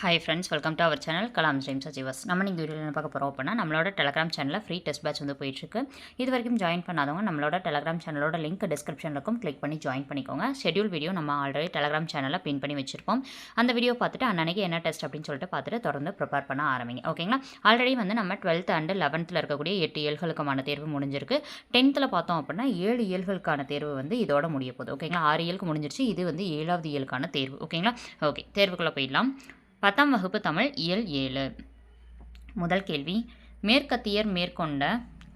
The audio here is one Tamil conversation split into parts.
Hi friends welcome to our channel Kalam ஸ்ரீம் அச்சீவர்ஸ் நம்ம நீங்கள் வீடியோவில் என்ன பார்க்க போகிறோம் அப்படின்னா நம்மளோட டெலகிராம் சேனலில் ஃப்ரீ டெஸ்ட் பேட்ச் வந்து போயிட்டுருக்கு இது வரைக்கும் ஜாயின் பண்ணாதவங்க நம்மளோட டெலகிராம் சேனலோட லிங்க் டிஸ்கிரிப்ஷனில் இருக்கும். கிளிக் பண்ணி ஜாயின் பண்ணிக்கோங்க. ஷெட்யூல் வீடியோ நம்ம ஆல்ரெடி டெலகிராம் சேனலில் பின் பண்ணி வச்சிருப்போம். அந்த வீடியோ பார்த்துட்டு அன்னைக்கு என்ன டெஸ்ட் அப்படின்னு சொல்லிட்டு பார்த்துட்டு தொடர்ந்து ப்ரிப்பேர் பண்ண ஆரம்பிங்க. ஓகேங்களா ஆல்ரெடி வந்து நம்ம டுவெல்த் அண்டு லெவன்த்தில் இருக்கக்கூடிய எட்டு இயல்களுக்கான தேர்வு முடிஞ்சிருக்கு. டென்த்தில் பார்த்தோம் அப்படின்னா ஏழு இயல்களுக்கான தேர்வு வந்து இதோட முடிய போகுது. ஓகேங்களா ஆறு இயலுக்கு முடிஞ்சிருச்சு. இது வந்து ஏழாவது இயலுக்கான தேர்வு. ஓகேங்களா ஓகே தேர்வுக்குள்ளே போயிடலாம். பத்தாம் வகுப்பு தமிழ் இயல் ஏழு. முதல் கேள்வி. மேற்கத்தியர் மேற்கொண்ட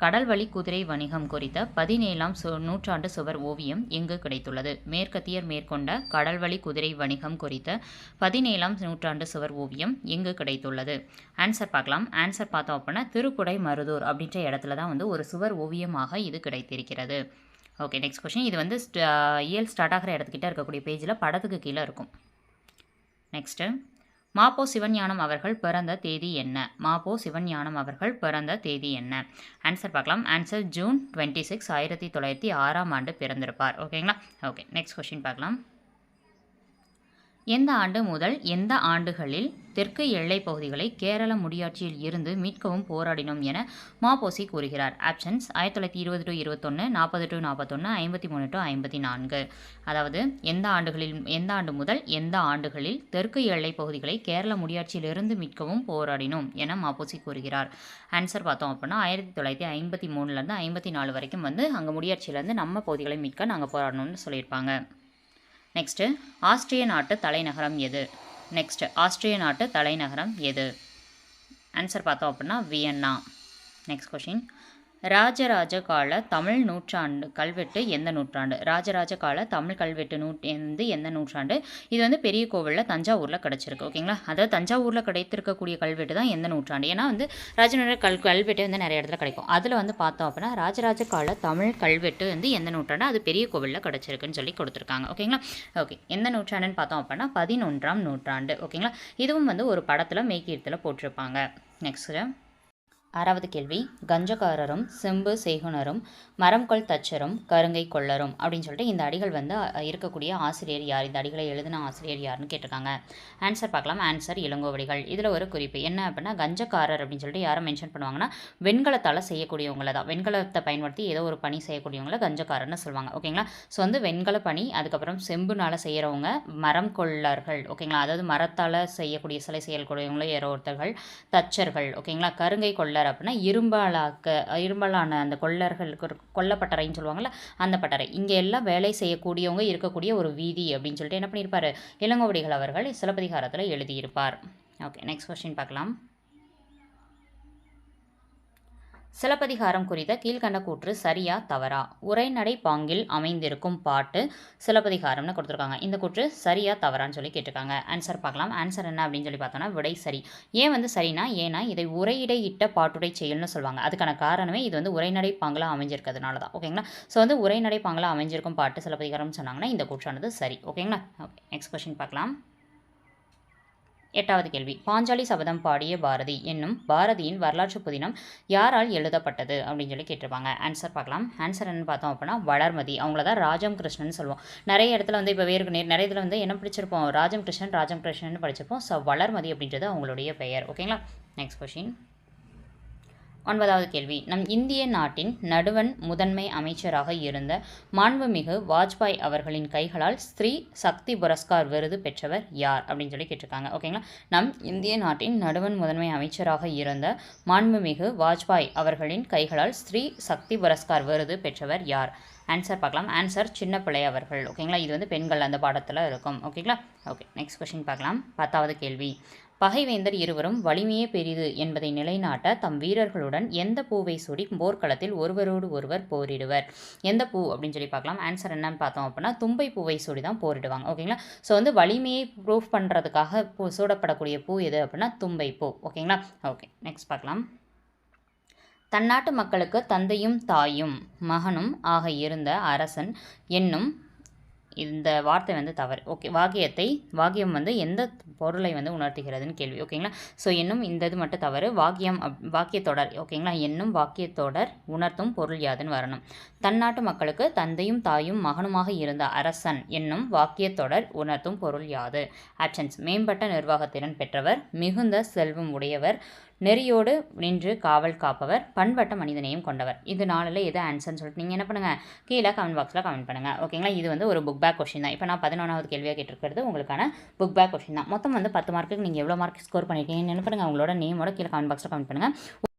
கடல்வழி குதிரை வணிகம் குறித்த பதினேழாம் சு நூற்றாண்டு சுவர் ஓவியம் எங்கு கிடைத்துள்ளது? மேற்கத்தியர் மேற்கொண்ட கடல்வழி குதிரை வணிகம் குறித்த பதினேழாம் நூற்றாண்டு சுவர் ஓவியம் எங்கு கிடைத்துள்ளது? ஆன்சர் பார்க்கலாம். ஆன்சர் பார்த்தோம் அப்படின்னா திருக்குடை மருதூர் அப்படின்ற இடத்துல தான் வந்து ஒரு சுவர் ஓவியமாக இது கிடைத்திருக்கிறது. ஓகே நெக்ஸ்ட் கொஷின் இது வந்து இயல் ஸ்டார்ட் ஆகிற இடத்துக்கிட்ட இருக்கக்கூடிய பேஜில் படத்துக்கு கீழே இருக்கும். நெக்ஸ்ட்டு மாப்போ சிவஞானம் அவர்கள் பிறந்த தேதி என்ன? மாப்போ சிவஞானம் அவர்கள் பிறந்த தேதி என்ன? ஆன்சர் பார்க்கலாம். ஆன்சர் ஜூன் டுவெண்ட்டி சிக்ஸ் ஆயிரத்தி தொள்ளாயிரத்தி ஆறாம் ஆண்டு பிறந்திருப்பார். ஓகேங்களா ஓகே நெக்ஸ்ட் கொஷின் பார்க்கலாம். எந்த ஆண்டு முதல் எந்த ஆண்டுகளில் தெற்கு எல்லைப் பகுதிகளை கேரள முடியாட்சியில் இருந்து மீட்கவும் போராடினோம் என மாபோசி கூறுகிறார். ஆப்ஷன்ஸ் ஆயிரத்தி தொள்ளாயிரத்தி இருபது டு இருபத்தொன்று நாற்பது டு நாற்பத்தொன்று ஐம்பத்தி மூணு டு ஐம்பத்தி நான்கு. அதாவது எந்த ஆண்டுகளில் எந்த ஆண்டு முதல் எந்த ஆண்டுகளில் தெற்கு எல்லைப் பகுதிகளை கேரள முடியாட்சியிலிருந்து மீட்கவும் போராடினோம் என மாபோசி கூறுகிறார். ஆன்சர் பார்த்தோம் அப்படின்னா ஆயிரத்தி தொள்ளாயிரத்தி ஐம்பத்தி மூணுலேருந்து ஐம்பத்தி நாலு வரைக்கும் வந்து அங்கே முடியாட்சியிலேருந்து நம்ம பகுதிகளை மீட்க நாங்கள் போராடணும்னு சொல்லியிருப்பாங்க. நெக்ஸ்ட்டு ஆஸ்திரிய நாட்டு தலைநகரம் எது? நெக்ஸ்ட் ஆஸ்திரிய நாட்டு தலைநகரம் எது? ஆன்சர் பார்த்தோம் அப்படின்னா வியன்னா. நெக்ஸ்ட் கொஷின் ராஜராஜ கால தமிழ் நூற்றாண்டு கல்வெட்டு எந்த நூற்றாண்டு? ராஜராஜ கால தமிழ் கல்வெட்டு நூ வந்து எந்த நூற்றாண்டு? இது வந்து பெரிய கோவிலில் தஞ்சாவூரில் கிடச்சிருக்கு ஓகேங்களா அதாவது தஞ்சாவூரில் கிடைத்திருக்கக்கூடிய கல்வெட்டு தான் எந்த நூற்றாண்டு? ஏன்னா வந்து ராஜனுடைய கல் கல்வெட்டு வந்து நிறைய இடத்துல கிடைக்கும். அதில் வந்து பார்த்தோம் அப்படின்னா ராஜராஜ கால தமிழ் கல்வெட்டு வந்து எந்த நூற்றாண்டு? அது பெரிய கோவிலில் கிடச்சிருக்குன்னு சொல்லி கொடுத்துருக்காங்க ஓகேங்களா ஓகே எந்த நூற்றாண்டுன்னு பார்த்தோம் அப்படின்னா பதினொன்றாம் நூற்றாண்டு ஓகேங்களா இதுவும் வந்து ஒரு படத்தில் மேய்க்கீரத்தில் போட்டிருப்பாங்க. நெக்ஸ்ட்டு ஆறாவது கேள்வி கஞ்சக்காரரும் செம்பு செய்குனரும் மரம்கொள் தச்சரும் கருங்கை கொள்ளரும் அப்படின்னு சொல்லிட்டு இந்த அடிகள் வந்து இருக்கக்கூடிய ஆசிரியர் யார்? இந்த அடிகளை எழுதின ஆசிரியர் யாருன்னு கேட்டிருக்காங்க. ஆன்சர் பார்க்கலாம். ஆன்சர் இளங்கோவடிகள். இதில் ஒரு குறிப்பு. என்ன அப்படின்னா கஞ்சக்காரர் அப்படின்னு சொல்லிட்டு யாரை மென்ஷன் பண்ணுவாங்கன்னா வெண்கலத்தால் செய்யக்கூடியவங்கள தான். வெண்கலத்தை பயன்படுத்தி ஏதோ ஒரு பணி செய்யக்கூடியவங்கள கஞ்சக்காரர்னு சொல்லுவாங்க. ஓகேங்களா ஸோ வந்து வெண்கல பணி அதுக்கப்புறம் செம்புனால் செய்கிறவங்க மரம் கொள்ளர்கள். ஓகேங்களா அதாவது மரத்தால் செய்யக்கூடிய சிலை செய்யக்கூடியவங்களோ ஏறோ ஒருத்தர்கள் தச்சர்கள். ஓகேங்களா கருங்கை கொள்ளர் கொள்ளர் அப்படின்னா இரும்பாலாக்க இரும்பாலான அந்த கொள்ளர்களுக்கு கொல்லப்பட்டறைன்னு சொல்லுவாங்கள்ல அந்த பட்டறை. இங்கே எல்லாம் வேலை செய்யக்கூடியவங்க இருக்கக்கூடிய ஒரு வீதி அப்படின்னு சொல்லிட்டு என்ன பண்ணியிருப்பார்? இளங்கோவடிகள் அவர்கள் சிலப்பதிகாரத்தில் எழுதியிருப்பார். ஓகே நெக்ஸ்ட் கொஸ்டின் பார்க்கலாம். சிலப்பதிகாரம் குறித்த கீழ்கண்ட கூற்று சரியா தவறா? உரைநடை பாங்கில் அமைந்திருக்கும் பாட்டு சிலப்பதிகாரம்னு கொடுத்துருக்காங்க. இந்த கூற்று சரியா தவறான்னு சொல்லி கேட்டிருக்காங்க. ஆன்சர் பார்க்கலாம். ஆன்சர் என்ன அப்படின்னு சொல்லி பார்த்தோன்னா விடை சரி. ஏன் வந்து சரினா ஏன்னா இதை உரையிடை இட்ட பாட்டுடை செயல்னு சொல்லுவாங்க. அதுக்கான காரணமே இது வந்து உரைநடை பாங்கில் அமைஞ்சிருக்கிறதுனால தான் ஓகேங்களா? ஸோ வந்து உரைநடை பாங்கில் அமைஞ்சிருக்கும் பாட்டு சிலப்பதிகாரம்னு சொன்னாங்கன்னா இந்த கூற்றானது சரி. ஓகேங்களா? ஓகே நெக்ஸ்ட் கொஸ்டின் பார்க்கலாம். எட்டாவது கேள்வி. பாஞ்சாலி சபதம் பாடிய பாரதி என்னும் பாரதியின் வரலாற்று புதினம் யாரால் எழுதப்பட்டது? அப்படின்னு சொல்லி கேட்டிருப்பாங்க. ஆன்சர் பார்க்கலாம். ஆன்சர் என்னன்னு பார்த்தோம் அப்படின்னா வளர்மதி. அவங்கள தான் ராஜம் கிருஷ்ணன் சொல்லுவோம். நிறைய இடத்துல வந்து இப்போ வேறு நிறைய இதில் வந்து என்ன படிச்சிருப்போம்? ராஜம் கிருஷ்ணன் ராஜம் கிருஷ்ணன் படிச்சிருப்போம். ஸோ வளர்மதி அப்படின்றது அவங்களுடைய பெயர். ஓகேங்களா நெக்ஸ்ட் கொஷின் ஒன்பதாவது கேள்வி. நம் இந்திய நாட்டின் நடுவன் முதன்மை அமைச்சராக இருந்த மாண்புமிகு வாஜ்பாய் அவர்களின் கைகளால் ஸ்ரீ சக்தி புரஸ்கார் விருது பெற்றவர் யார்? அப்படின்னு சொல்லி கேட்டிருக்காங்க. ஓகேங்களா நம் இந்திய நாட்டின் நடுவன் முதன்மை அமைச்சராக இருந்த மாண்புமிகு வாஜ்பாய் அவர்களின் கைகளால் ஸ்ரீ சக்தி புரஸ்கார் விருது பெற்றவர் யார்? ஆன்சர் பார்க்கலாம். ஆன்சர் சின்ன பிள்ளை அவர்கள் ஓகேங்களா இது வந்து பெண்கள் அந்த பாடத்தில் இருக்கும். ஓகேங்களா ஓகே நெக்ஸ்ட் கொஷின் பார்க்கலாம். பத்தாவது கேள்வி. பகைவேந்தர் இருவரும் வலிமையே பெரிது என்பதை நிலைநாட்ட தம் வீரர்களுடன் எந்த பூவை சூடி போர்க்களத்தில் ஒருவரோடு ஒருவர் போரிடுவர். எந்த பூ அப்படின்னு சொல்லி பார்க்கலாம். ஆன்சர் என்னன்னு பார்த்தோம் அப்படின்னா தும்பை பூவை சூடி தான் போரிடுவாங்க ஓகேங்களா ஸோ வந்து வலிமையை ப்ரூஃப் பண்ணுறதுக்காக பூ சூடப்படக்கூடிய பூ எது அப்படின்னா தும்பை பூ. ஓகேங்களா ஓகே நெக்ஸ்ட் பார்க்கலாம். தன்னாட்டு மக்களுக்கு தந்தையும் தாயும் மகனும் ஆக இருந்த அரசன் என்னும் இந்த வார்த்தை வந்து தவறு. ஓகே வாக்கியத்தை வாக்கியம் வந்து எந்த பொருளை வந்து உணர்த்துகிறதுன்னு கேள்வி. ஓகேங்களா ஸோ என்னும் இந்த இது மட்டும் தவறு. வாக்கியம் அப் வாக்கியத்தொடர். ஓகேங்களா என்னும் வாக்கியத்தொடர் உணர்த்தும் பொருள் யாதுன்னு வரணும். தன்னாட்டு மக்களுக்கு தந்தையும் தாயும் மகனுமாக இருந்த அரசன் என்னும் வாக்கியத்தொடர் உணர்த்தும் பொருள் யாது? ஆப்ஷன்ஸ் மேம்பட்ட நிர்வாகத்திறன் பெற்றவர் மிகுந்த செல்வம் உடையவர் நெறியோடு நின்று காவல் காப்பவர் பண்பட்ட மனிதனையும் கொண்டவர். இது நாளில் எது ஆன்சர்னு சொல்லிட்டு நீங்கள் என்ன பண்ணுங்கள் கீழே கமெண்ட் பாக்ஸில் கமெண்ட் பண்ணுங்கள் ஓகேங்களா இது வந்து ஒரு புக் பேக் கொஷின் தான். இப்போ நான் பதினொன்றாவது கேள்வியாக கேட்டிருக்கிறது உங்களுக்கான புக் பேக் கொஷின் தான். மொத்தம் வந்து பத்து மார்க்குக்கு நீங்கள் எவ்வளோ மார்க் ஸ்கோர் பண்ணியிருக்கீங்கன்னு என்ன பண்ணுங்கள் உங்களோட நேமோட கீழே கமெண்ட் பாக்ஸில் கமெண்ட் பண்ணுங்கள்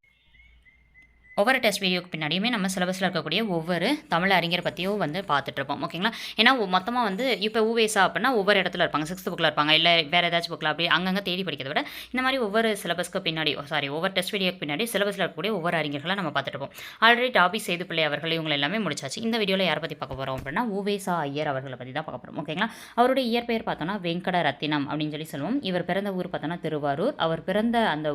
ஒவ்வொரு டெஸ்ட் வீடியோக்கு பின்னாடியுமே நம்ம சிலபஸில் இருக்கக்கூடிய ஒவ்வொரு தமிழ் அறிஞர் பற்றியும் வந்து பார்த்துட்ருப்போம் ஓகேங்களா ஏன்னா மொத்தமாக வந்து இப்போ ஊவேசா அப்படின்னா ஒவ்வொரு இடத்துல இருப்பாங்க. சிக்ஸ்த் புக்கில் இருப்பாங்க. இல்லை வேறு ஏதாச்சும் புக்கில் அப்படி அங்கங்கே தேடி படிக்கிறத விட இந்த மாதிரி ஒவ்வொரு சிலபஸ்க்கு பின்னாடி சாரி ஒவ்வொரு டெஸ்ட் வீடியோக்கு பின்னாடி சிலபஸில் இருக்கக்கூடிய ஒவ்வொரு அறிஞர்களை நம்ம பார்த்துருப்போம் ஆல்ரெடி டாபி செய்து பிள்ளை அவர்கள் இவங்க எல்லாமே முடிச்சாச்சு. இந்த வீடியோவில் யாரை பற்றி பார்க்க போகிறோம் அப்படின்னா ஊவேசா ஐயர் அவர்களை பற்றி தான் பார்க்க போகிறோம் ஓகேங்களா அவருடைய இயற்பெயர் பார்த்தோன்னா வெங்கட ரத்தினம் அப்படின்னு சொல்லி சொல்லுவோம். இவர் பிறந்த ஊர் பார்த்தோன்னா திருவாரூர். அவர் பிறந்த அந்த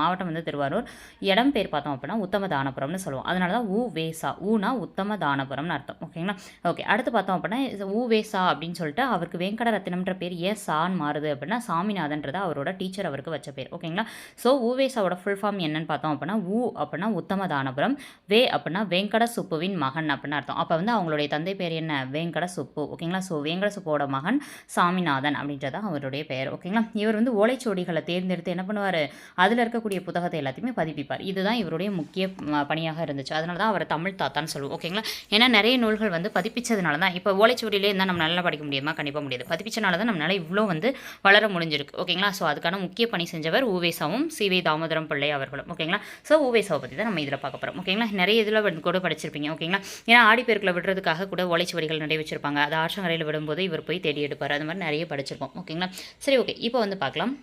மாவட்டம் வந்து திருவாரூர். இடம் பேர் பார்த்தோம் அப்படின்னா உத்தம தானபுரம்னு சொல்லுவோம். அதனால தான் ஊ வேசா ஊனா உத்தம தானபுரம்னு அர்த்தம். ஓகேங்களா? ஓகே. அடுத்து பார்த்தோம் அப்படின்னா ஊ வேசா அப்படின்னு சொல்லிட்டு அவருக்கு வெங்கட ரத்தினம்ன்ற பேர் ஏன் சான் மாறுது அப்படின்னா சாமிநாதன்றது அவரோட டீச்சர் அவருக்கு வச்ச பேர். ஓகேங்களா? ஸோ ஊவேசாவோட ஃபுல் ஃபார்ம் என்னன்னு பார்த்தோம் அப்படின்னா ஊ அப்படின்னா உத்தம தானபுரம் வே அப்படின்னா வெங்கட சுப்புவின் மகன் அப்படின்னு அர்த்தம். அப்போ வந்து அவங்களுடைய தந்தை பேர் என்ன? வெங்கட சுப்பு ஓகேங்களா? ஸோ வெங்கட சுப்போட மகன் சாமிநாதன் அப்படின்றது அவருடைய பெயர். ஓகேங்களா? இவர் வந்து ஓலைச்சோடிகளை தேர்ந்தெடுத்து என்ன பண்ணுவார்? அதில் இருக்கக்கூடிய புத்தகத்தை எல்லாத்தையுமே பதிப்பிப்பார். இதுதான் இவருடைய முக்கிய பணியாக இருந்துச்சு. அதனால தான் அவரை தமிழ் தாத்தான்னு சொல்லுவோம். ஓகேங்களா ஏன்னா நிறைய நூல்கள் வந்து பதிப்பிச்சதுனால தான் இப்போ ஓலைச்சுவடியிலே இருந்தால் நம்ம நல்லா படிக்க முடியுமா? கண்டிப்பாக முடியாது. பதிப்பிச்சனால தான் நம்மளால இவ்வளோ வந்து வளர முடிஞ்சிருக்கு. ஓகேங்களா ஸோ அதுக்கான முக்கிய பணி செஞ்சவர் ஊவேசாவும் சிவே தாமோதரம் பிள்ளை அவர்களும். ஓகேங்களா ஸோ ஊவேசாவை பற்றி தான் நம்ம இதில் பார்க்க போகிறோம் ஓகேங்களா நிறைய இதில் கூட படிச்சிருப்பீங்க. ஓகேங்களா ஏன்னா ஆடிப்பெருக்கில் விடுறதுக்காக கூட ஓலைச்சுவடிகள் நடை வச்சிருப்பாங்க. அது ஆற்றங்கரையில் விடும்போது இவர் போய் தேடி எடுப்பார். அது மாதிரி நிறைய படிச்சிருப்போம். ஓகேங்களா சரி ஓகே இப்போ வந்து பார்க்கலாம்.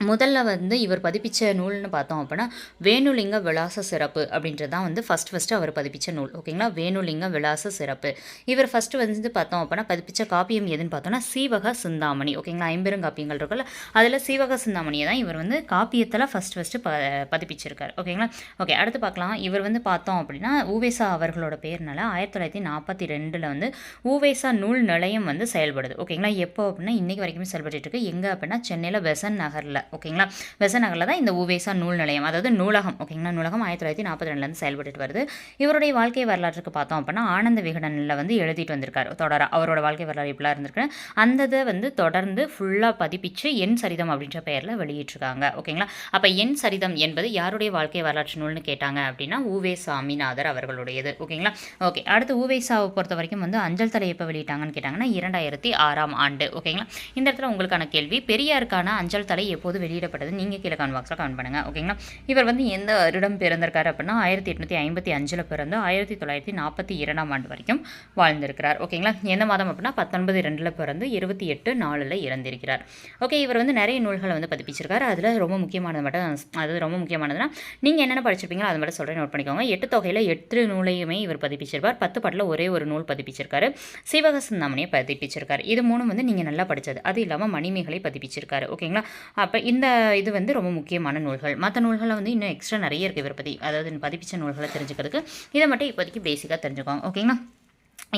முதல்ல வந்து இவர் பதிப்பிச்ச நூல்னு பார்த்தோம் அப்படின்னா வேணுலிங்க விலாச சிறப்பு அப்படின்றது தான் வந்து ஃபஸ்ட் ஃபஸ்ட்டு அவர் பதிப்பிச்ச நூல். ஓகேங்களா? வேணுலிங்க விலாச சிறப்பு இவர் ஃபஸ்ட்டு வந்து பார்த்தோம் அப்படின்னா பதிப்பிச்ச காப்பியம் எதுன்னு பார்த்தோம்னா சீவக சிந்தாமணி. ஓகேங்களா? ஐம்பெருங்காப்பியங்கள் இருக்குல்ல அதில் சீவக சிந்தாமணியை தான் இவர் வந்து காப்பியத்தில் ஃபஸ்ட் ஃபஸ்ட்டு ப பதிப்பிச்சிருக்கார். ஓகேங்களா? ஓகே அடுத்து பார்க்கலாம். இவர் வந்து பார்த்தோம் அப்படின்னா ஊவேசா அவர்களோட பேர்னால ஆயிரத்தி தொள்ளாயிரத்தி நாற்பத்தி ரெண்டில் வந்து ஊவேசா நூல் நிலையம் வந்து செயல்படுது. ஓகேங்களா? எப்போ அப்படின்னா இன்றைக்கி வரைக்குமே செயல்பட்டு இருக்கு. எங்கே அப்படின்னா சென்னையில் பெசன் நகரில். ஓகேங்களா? வெச நகரில் தான் இந்த உவேசா நூல் நிலையம் அதாவது நூலகம் ஓகேங்களா? நூலகம் ஆயிரத்தி தொள்ளாயிரத்தி நாற்பத்தி ரெண்டுலேருந்து செயல்பட்டு வருது. இவருடைய வாழ்க்கை வரலாற்றுக்கு பார்த்தோம் அப்படின்னா ஆனந்த விகடனில் வந்து எழுதிட்டு வந்திருக்காரு. தொடர அவரோட வாழ்க்கை வரலாறு இப்படிலாம் இருந்திருக்கு அந்த இதை வந்து தொடர்ந்து ஃபுல்லாக பதிப்பிச்சு என் சரிதம் அப்படின்ற பெயரில் வெளியிட்டிருக்காங்க ஓகேங்களா? அப்போ என் சரிதம் என்பது யாருடைய வாழ்க்கை வரலாற்று நூல்னு கேட்டாங்க அப்படின்னா ஊவே சாமிநாதர் அவர்களுடையது ஓகேங்களா? ஓகே அடுத்து ஊவேசாவை பொறுத்த வரைக்கும் வந்து அஞ்சல் தலை எப்போ வெளியிட்டாங்கன்னு கேட்டாங்கன்னா இரண்டாயிரத்தி ஆறாம் ஆண்டு ஓகேங்களா? இந்த இடத்துல உங்களுக்கான கேள்வி பெரியாருக்கான அஞ்சல் தலை எப்போது வெளியிடப்பட்டது. நீங்கள் கீழே கமெண்ட் பாக்ஸில் கமெண்ட் பண்ணுங்கள் ஓகேங்களா இவர் வந்து எந்த வருடம் பிறந்திருக்காரு அப்படின்னா ஆயிரத்தி எட்நூற்றி ஐம்பத்தி அஞ்சில் பிறந்து ஆயிரத்தி தொள்ளாயிரத்தி நாற்பத்தி இரண்டாம் ஆண்டு வரைக்கும் வாழ்ந்திருக்கிறார். ஓகேங்களா எந்த மாதம் அப்படின்னா பத்தொன்பது ரெண்டில் பிறந்து இருபத்தி எட்டு நாலில் இறந்திருக்கிறார். ஓகே இவர் வந்து நிறைய நூல்களை வந்து பதிப்பிச்சிருக்காரு. அதில் ரொம்ப முக்கியமானது மட்டும் அது ரொம்ப முக்கியமானதுன்னா நீங்கள் என்னென்ன படிச்சிருப்பீங்களோ அதை மட்டும் சொல்கிறேன் நோட் பண்ணிக்கோங்க. எட்டு தொகையில் எட்டு நூலையுமே இவர் பதிப்பிச்சிருப்பார். பத்து பாட்டில் ஒரே ஒரு நூல் பதிப்பிச்சிருக்காரு. சிவக சிந்தாமணியை பதிப்பிச்சிருக்காரு. இது மூணும் வந்து நீங்கள் நல்லா படித்தது அது இல்லாமல் மணிமேகலை பதிப்பிச்சிருக்காரு. ஓகேங்களா அப்போ இந்த இது வந்து ரொம்ப முக்கியமான நூல்கள். மற்ற நூல்களில் வந்து இன்னும் எக்ஸ்ட்ரா நிறைய இருக்குது இவரை பற்றி அதாவது பதிப்பிச்ச நூல்களை தெரிஞ்சுக்கிறதுக்கு. இதை மட்டும் இப்போதைக்கு பேசிக்காக தெரிஞ்சுக்கோங்க. ஓகேங்களா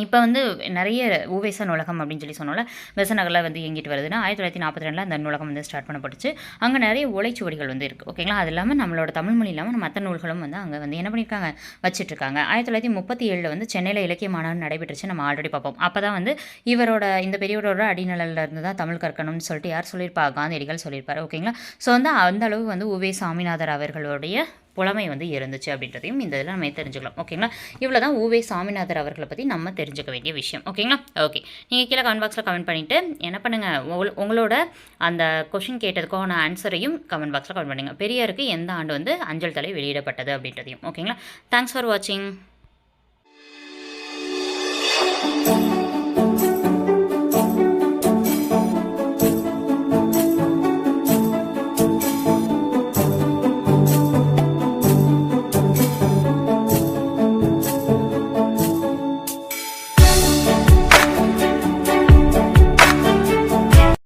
இப்போ வந்து நிறைய ஊவேச நூலகம் அப்படின்னு சொல்லி சொன்னோம்ல வெசநகரில் வந்து இயங்கிட்டு வருதுன்னா ஆயிரத்தி தொள்ளாயிரத்தி நாற்பத்தி ரெண்டில் அந்த நூலகம் வந்து ஸ்டார்ட் பண்ணப்பட்டுச்சு. அங்கே நிறைய ஓலைச்சுவடிகள் வந்து இருக்குது ஓகேங்களா அது இல்லாமல் நம்மளோட தமிழ் மொழி இல்லாமல் மற்ற நூல்களும் வந்து அங்கே வந்து என்ன பண்ணியிருக்காங்க வச்சுட்ருக்காங்க. ஆயிரத்தி தொள்ளாயிரத்தி முப்பத்தி ஏழில் வந்து சென்னையில் இலக்கிய மாநாடு நடைபெற்றுச்சு நம்ம ஆல்ரெடி பார்ப்போம். அப்போ தான் வந்து இவரோட இந்த பெரியவரோட அடிநிலையில் இருந்து தான் தமிழ் கற்கணும்னு சொல்லிட்டு யார் சொல்லியிருப்பா? காந்தியடிகள் சொல்லியிருப்பார் ஓகேங்களா ஸோ வந்து அந்த அளவு வந்து உவே சாமிநாதர் அவர்களுடைய புலமை வந்து இருந்துச்சு அப்படின்றதையும் இந்த இதில் நம்ம தெரிஞ்சுக்கலாம். ஓகேங்களா இவ்வளோ தான் ஊவே சாமிநாதர் அவர்களை பற்றி நம்ம தெரிஞ்சுக்க வேண்டிய விஷயம். ஓகேங்களா ஓகே நீங்கள் கீழே கமெண்ட் பாக்ஸில் கமெண்ட் பண்ணிவிட்டு என்ன பண்ணுங்கள் உங்களோட அந்த கொஷின் கேட்டதுக்கான ஆன்சரையும் கமெண்ட் பாக்ஸில் கமெண்ட் பண்ணுங்கள் பெரியாருக்கு எந்த ஆண்டு வந்து அஞ்சல் தலை வெளியிடப்பட்டது அப்படின்றதையும். ஓகேங்களா தேங்க்ஸ் ஃபார் வாட்சிங்